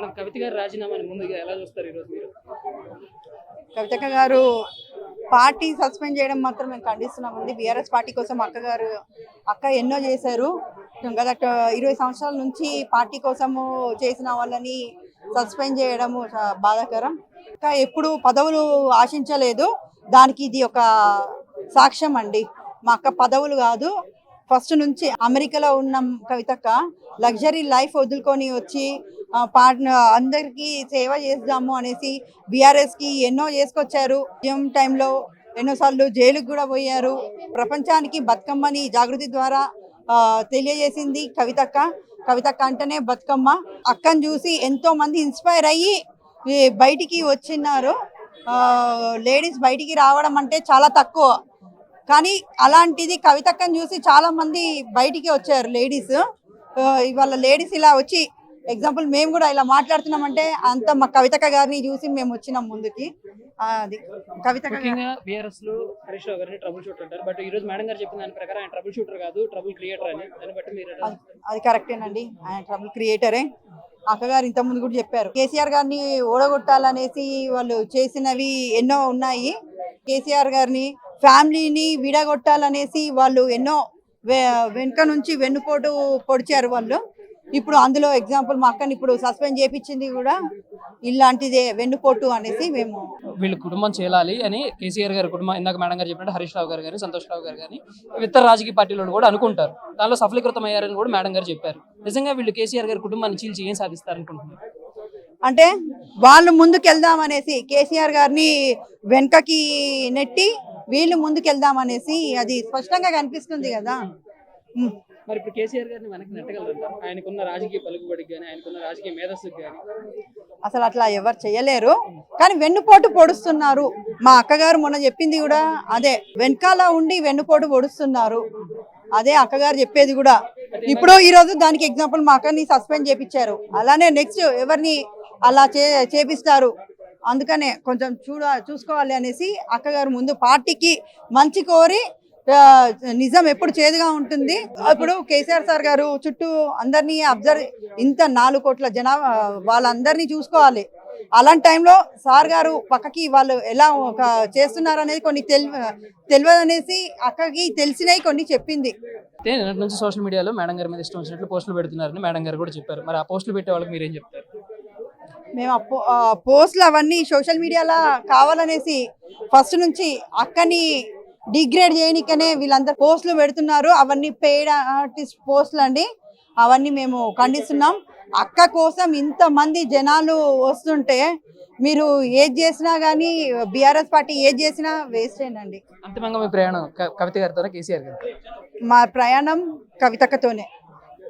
Madam కవిత గారు రాజీనామాని ముందుగా ఎలా చూస్తారు ఈరోజు మీరు? కవితక్క గారు పార్టీ సస్పెండ్ చేయడం మాత్రం మేము ఖండిస్తున్నామండి బీఆర్ఎస్ పార్టీ కోసం అక్క గారు అక్క ఎన్నో చేశారు. గత ఇరవై సంవత్సరాల నుంచి పార్టీ కోసము చేసిన వాళ్ళని సస్పెండ్ చేయడము బాధాకరం. ఇంకా ఎప్పుడు పదవులు ఆశించలేదు. దానికి ఇది ఒక సాక్ష్యం అండి. మా అక్క పదవులు కాదు. ఫస్ట్ నుంచి అమెరికాలో ఉన్న కవితక్క లగ్జరీ లైఫ్ వదులుకొని వచ్చి ఆ, పాట అందరికీ సేవ చేద్దాము అనేసి బీఆర్ఎస్కి ఎన్నో చేసుకొచ్చారు. ఉద్యమం టైంలో ఎన్నోసార్లు జైలుకు కూడా పోయారు. ప్రపంచానికి బతుకమ్మని జాగృతి ద్వారా తెలియజేసింది కవితక్క. కవితక్క అంటేనే బతుకమ్మ. అక్కని చూసి ఎంతో మంది ఇన్స్పైర్ అయ్యి బయటికి వచ్చినారు లేడీస్ బయటికి రావడం అంటే చాలా తక్కువ. కానీ అలాంటిది కవితక్కని చూసి చాలా మంది బయటికి వచ్చారు లేడీస్. ఇవాళ లేడీస్ ఇలా వచ్చి ఎగ్జాంపుల్ మేము కూడా ఇలా మాట్లాడుతున్నామంటే అంత మా కవితక్క గారిని చూసి మేము వచ్చినాం ముందుకి. అది కవితక్క గారు. ముఖ్యంగా బీఆర్ఎస్లో హరీష్ రావు గారిని ట్రబుల్ షూటర్ అంటారు. బట్ ఈ రోజు మేడం గారు చెప్పిన దాని ప్రకారం ఆయన ట్రబుల్ షూటర్ కాదు ట్రబుల్ క్రియేటర్ అని. దాన్ని బట్టి మీరు ఎలా అది- అది కరెక్టేనండి ఆయన ట్రబుల్ క్రియేటరే అక్కగారు ఇంతకుముందు కూడా చెప్పారు. కేసీఆర్ గారిని ఓడగొట్టాలనేసి వాళ్ళు చేసినవి ఎన్నో ఉన్నాయి. కేసీఆర్ గారిని ఫ్యామిలీని విడగొట్టాలనేసి వాళ్ళు ఎన్నో వెనుక నుంచి వెన్నుపోటు పొడిచారు వాళ్ళు. ఇప్పుడు అందులో ఎగ్జాంపుల్ మా అక్కని ఇప్పుడు సస్పెండ్ చేపించింది కూడా ఇలాంటిదే వెన్నుపోటు అనేసి మేము వీళ్ళు కుటుంబం చేయాలి అని కేసీఆర్ గారి కుటుంబం ఇందాక మేడం గారు చెప్పినట్టు హరీష్ రావు గారు కానీ సంతోష్ రావు గారు కానీ ఇతర రాజకీయ పార్టీలో కూడా అనుకుంటారు. దానిలో సఫలీకృతం అయ్యారని కూడా మేడం గారు చెప్పారు. నిజంగా వీళ్ళు కేసీఆర్ గారి కుటుంబాన్ని చీల్చి ఏం సాధిస్తారనుకుంటున్నారు? అంటే వాళ్ళు ముందుకెళ్దాం అనేసి కేసీఆర్ గారిని వెనకకి నెట్టి వీళ్ళు ముందుకెళ్దాం అనేసి అది స్పష్టంగా కనిపిస్తుంది కదా. మరి ఇప్పుడు కేసీఆర్ గారిని వెనక్కి ఆయనకున్న రాజకీయ పలుకుబడికి కానీ ఆయనకున్న రాజకీయ మేధస్సుకి కానీ అసలు అట్లా ఎవరు చేయలేరు. కానీ వెన్నుపోటు పొడుస్తున్నారు. మా అక్కగారు మొన్న చెప్పింది కూడా అదే. వెనకాల ఉండి వెన్నుపోటు పొడుస్తున్నారు. అదే అక్కగారు చెప్పేది కూడా. ఇప్పుడు ఈ రోజు దానికి ఎగ్జాంపుల్ మా అక్కని సస్పెండ్ చేపించారు అలానే నెక్స్ట్ ఎవరిని అలా చే చేపిస్తారు? అందుకనే కొంచెం చూడ చూసుకోవాలి అనేసి అక్కగారు ముందు పార్టీకి మంచి కోరి నిజం ఎప్పుడు చేదుగా ఉంటుంది. ఇప్పుడు కేసీఆర్ సార్ గారు చుట్టూ అందరినీ అబ్జర్వ్ ఇంత నాలుగు కోట్ల జనాభా వాళ్ళందరినీ చూసుకోవాలి. అలాంటి టైంలో సార్ గారు పక్కకి వాళ్ళు ఎలా ఒక చేస్తున్నారు అనేది కొన్ని తెలి తెలియదు అనేసి అక్కకి తెలిసినవి కొన్ని చెప్పింది. నిన్నటి నుంచి సోషల్ మీడియాలో మేడం గారి మీద ఇష్టం వచ్చినట్లు పోస్టులు పెడుతున్నారని మేడం గారు కూడా చెప్పారు. మరి ఆ పోస్టులు పెట్టే వాళ్ళకి మీరేం చెప్తారు? మేము పోస్టులు అవన్నీ సోషల్ మీడియాలో కావాలనేసి ఫస్ట్ నుంచి అక్కని డిగ్రేడ్ చేయనికనే వీళ్ళందరూ పోస్టులు పెడుతున్నారు. అవన్నీ పెయిడ్ ఆర్టిస్ట్ పోస్టులు అండి. అవన్నీ మేము ఖండిస్తున్నాం. అక్క కోసం ఇంతమంది జనాలు వస్తుంటే మీరు ఏది చేసినా కానీ బీఆర్ఎస్ పార్టీ ఏది చేసినా వేస్ట్ అండి. అంతిమంగా మీ ప్రయాణం కవిత గారితో కేసీఆర్ గారు. మా ప్రయాణం కవితక్కతోనే.